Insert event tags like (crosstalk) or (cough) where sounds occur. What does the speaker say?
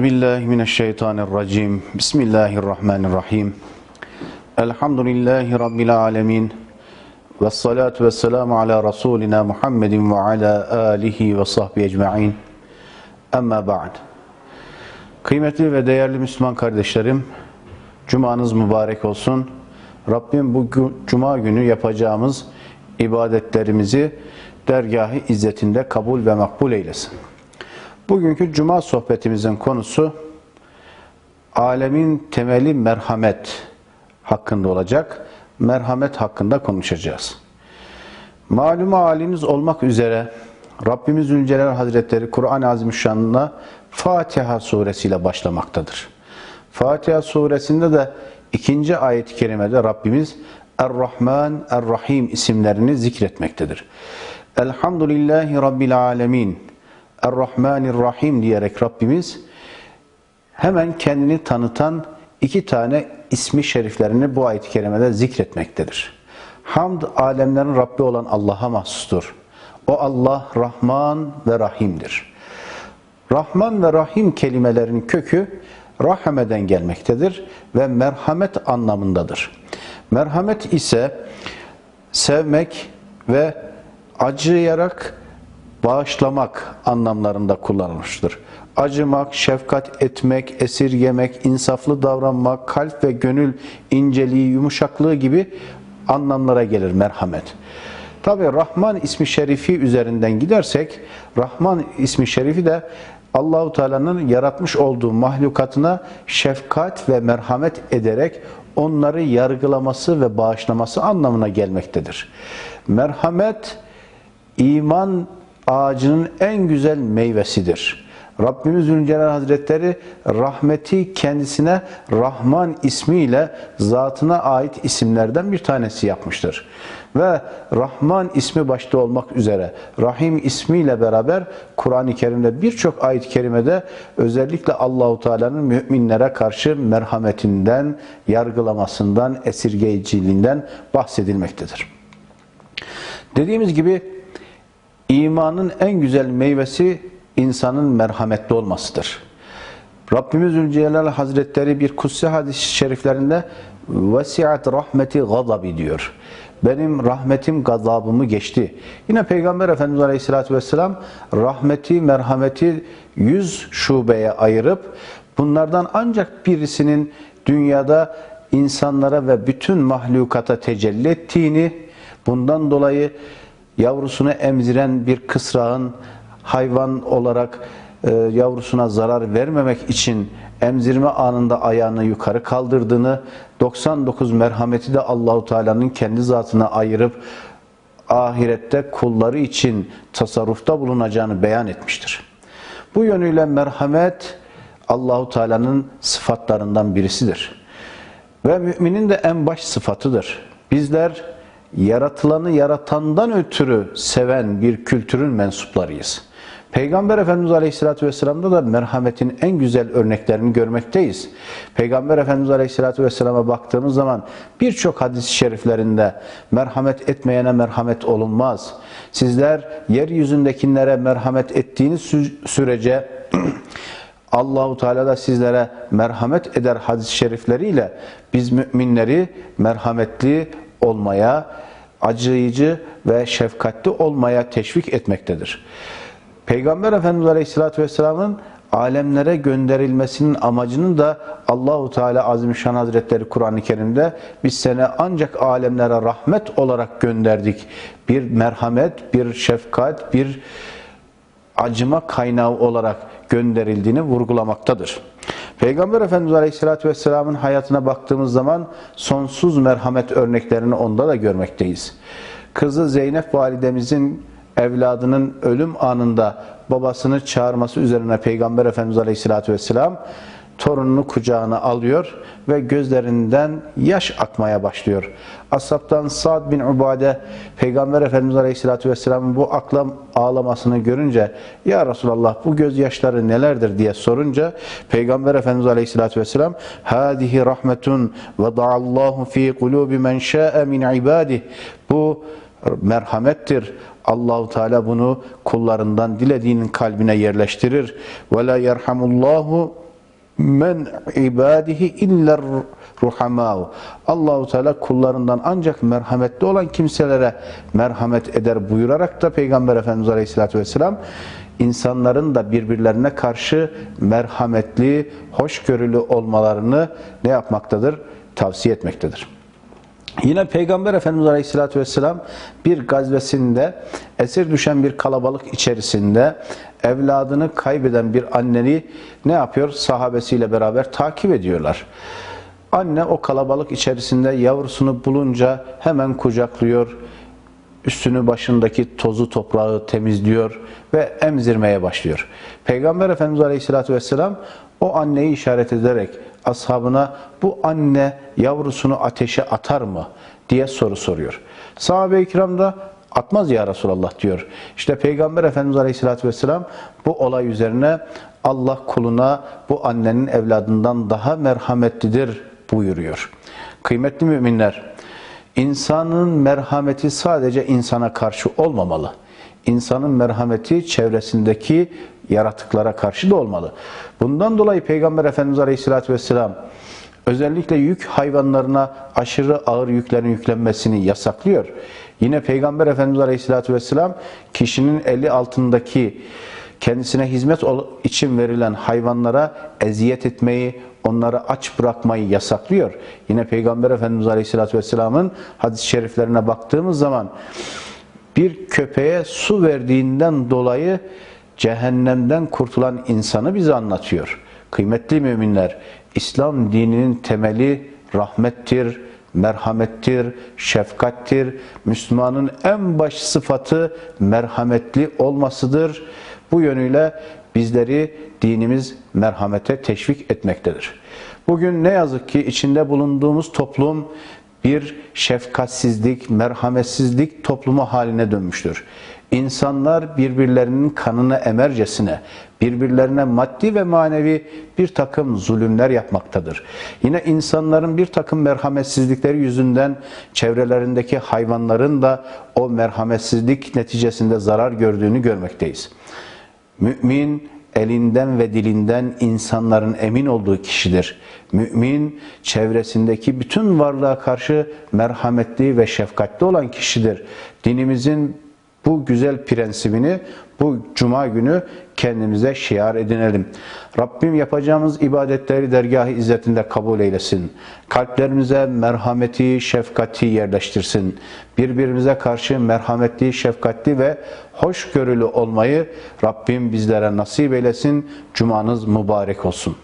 Euzu billahi mineşşeytanirracim. Bismillahirrahmanirrahim. Elhamdülillahi rabbil alamin. Ves salatu vesselamu ala rasulina Muhammedin ve ala alihi ve sahbihi ecmaîn. Amma ba'd. Kıymetli ve değerli Müslüman kardeşlerim, cumanız mübarek olsun. Rabbim bu cuma günü yapacağımız ibadetlerimizi dergâh-ı izzetinde kabul ve makbul eylesin. Bugünkü cuma sohbetimizin konusu alemin temeli merhamet hakkında olacak. Merhamet hakkında konuşacağız. Malumu haliniz olmak üzere Rabbimiz Zülcelal Hazretleri Kur'an-ı Azimüşşan'ına Fatiha suresiyle başlamaktadır. Fatiha suresinde de ikinci ayet-i kerimede Rabbimiz Er-Rahman, Er-Rahim isimlerini zikretmektedir. Elhamdülillahi Rabbil Alemin, Er-Rahmanir-Rahim diyerek Rabbimiz hemen kendini tanıtan iki tane ismi şeriflerini bu ayet-i kerimede zikretmektedir. Hamd alemlerin Rabbi olan Allah'a mahsustur. O Allah Rahman ve Rahim'dir. Rahman ve Rahim kelimelerinin kökü rahameden gelmektedir ve merhamet anlamındadır. Merhamet ise sevmek ve acıyarak bağışlamak anlamlarında kullanılmıştır. Acımak, şefkat etmek, esirgemek, insaflı davranmak, kalp ve gönül inceliği, yumuşaklığı gibi anlamlara gelir merhamet. Tabi Rahman ismi şerifi üzerinden gidersek, Rahman ismi şerifi de Allahu Teala'nın yaratmış olduğu mahlukatına şefkat ve merhamet ederek onları yargılaması ve bağışlaması anlamına gelmektedir. Merhamet iman ağacının en güzel meyvesidir. Rabbimiz Zülcelal Hazretleri rahmeti kendisine Rahman ismiyle zatına ait isimlerden bir tanesi yapmıştır. Ve Rahman ismi başta olmak üzere Rahim ismiyle beraber Kur'an-ı Kerim'de birçok ayet-i kerimede özellikle Allahu Teala'nın müminlere karşı merhametinden, yargılamasından, esirgeyiciliğinden bahsedilmektedir. Dediğimiz gibi imanın en güzel meyvesi insanın merhametli olmasıdır. Rabbimiz Zülcelal Hazretleri bir kutsi hadis-i şeriflerinde vesiat rahmeti gazabi diyor. Benim rahmetim gazabımı geçti. Yine Peygamber Efendimiz Aleyhisselatü Vesselam rahmeti, merhameti yüz şubeye ayırıp bunlardan ancak birisinin dünyada insanlara ve bütün mahlukata tecelli ettiğini, bundan dolayı yavrusunu emziren bir kısrağın hayvan olarak e, yavrusuna zarar vermemek için emzirme anında ayağını yukarı kaldırdığını, 99 merhameti de Allahu Teala'nın kendi zatına ayırıp ahirette kulları için tasarrufta bulunacağını beyan etmiştir. Bu yönüyle merhamet Allahu Teala'nın sıfatlarından birisidir. Ve müminin de en baş sıfatıdır. Bizler yaratılanı yaratandan ötürü seven bir kültürün mensuplarıyız. Peygamber Efendimiz Aleyhisselatü Vesselam'da da merhametin en güzel örneklerini görmekteyiz. Peygamber Efendimiz Aleyhisselatü Vesselam'a baktığımız zaman birçok hadis-i şeriflerinde merhamet etmeyene merhamet olunmaz. Sizler yeryüzündekilere merhamet ettiğiniz sü- sürece (clears throat) Allahu Teala da sizlere merhamet eder hadis-i şerifleriyle biz müminleri merhametli olmaya, acıyıcı ve şefkatli olmaya teşvik etmektedir. Peygamber Efendimiz Aleyhisselatü Vesselam'ın alemlere gönderilmesinin amacının da Allahu Teala Azimüşşan Hazretleri Kur'an-ı Kerim'de biz seni ancak alemlere rahmet olarak gönderdik. Bir merhamet, bir şefkat, bir acıma kaynağı olarak gönderildiğini vurgulamaktadır. Peygamber Efendimiz Aleyhisselatü Vesselam'ın hayatına baktığımız zaman sonsuz merhamet örneklerini onda da görmekteyiz. Kızı Zeynep validemizin evladının ölüm anında babasını çağırması üzerine Peygamber Efendimiz Aleyhisselatü Vesselam torununu kucağına alıyor ve gözlerinden yaş akmaya başlıyor. Ashabtan Sa'd bin Ubade Peygamber Efendimiz Aleyhisselatü Vesselam'ın bu aklam ağlamasını görünce Ya Resulallah bu gözyaşları nelerdir diye sorunca Peygamber Efendimiz Aleyhisselatü Vesselam Hadihi rahmetun ve da'allahu fi kulubi men şa'e min ibadih Bu merhamettir. Allahu Teala bunu kullarından dilediğinin kalbine yerleştirir. Ve la yerhamullahu men ibadihi iller ruhamau. Allahu Teala kullarından ancak merhametli olan kimselere merhamet eder buyurarak da Peygamber Efendimiz Aleyhisselatü Vesselam insanların da birbirlerine karşı merhametli, hoşgörülü olmalarını ne yapmaktadır? Tavsiye etmektedir. Yine Peygamber Efendimiz Aleyhisselatü Vesselam bir gazvesinde esir düşen bir kalabalık içerisinde evladını kaybeden bir anneni ne yapıyor? Sahabesiyle beraber takip ediyorlar. Anne o kalabalık içerisinde yavrusunu bulunca hemen kucaklıyor, üstünü başındaki tozu toprağı temizliyor ve emzirmeye başlıyor. Peygamber Efendimiz Aleyhisselatü Vesselam o anneyi işaret ederek ashabına bu anne yavrusunu ateşe atar mı diye soru soruyor. Sahabe-i kiram da atmaz ya Resulallah diyor. İşte Peygamber Efendimiz Aleyhisselatü Vesselam bu olay üzerine Allah kuluna bu annenin evladından daha merhametlidir buyuruyor. Kıymetli müminler, İnsanın merhameti sadece insana karşı olmamalı. İnsanın merhameti çevresindeki yaratıklara karşı da olmalı. Bundan dolayı Peygamber Efendimiz Aleyhisselatü Vesselam özellikle yük hayvanlarına aşırı ağır yüklerin yüklenmesini yasaklıyor. Yine Peygamber Efendimiz Aleyhisselatü Vesselam kişinin eli altındaki kendisine hizmet için verilen hayvanlara eziyet etmeyi, onları aç bırakmayı yasaklıyor. Yine Peygamber Efendimiz Aleyhisselatü Vesselam'ın hadis-i şeriflerine baktığımız zaman bir köpeğe su verdiğinden dolayı cehennemden kurtulan insanı bize anlatıyor. Kıymetli müminler, İslam dininin temeli rahmettir, merhamettir, şefkattir. Müslümanın en baş sıfatı merhametli olmasıdır. Bu yönüyle bizleri dinimiz merhamete teşvik etmektedir. Bugün ne yazık ki içinde bulunduğumuz toplum bir şefkatsizlik, merhametsizlik toplumu haline dönmüştür. İnsanlar birbirlerinin kanını emercesine, birbirlerine maddi ve manevi bir takım zulümler yapmaktadır. Yine insanların bir takım merhametsizlikleri yüzünden çevrelerindeki hayvanların da o merhametsizlik neticesinde zarar gördüğünü görmekteyiz. Mümin elinden ve dilinden insanların emin olduğu kişidir. Mümin çevresindeki bütün varlığa karşı merhametli ve şefkatli olan kişidir. Dinimizin bu güzel prensibini bu cuma günü kendimize şiar edinelim. Rabbim yapacağımız ibadetleri dergah-ı izzetinde kabul eylesin. Kalplerimize merhameti, şefkati yerleştirsin. Birbirimize karşı merhametli, şefkatli ve hoşgörülü olmayı Rabbim bizlere nasip eylesin. Cumanız mübarek olsun.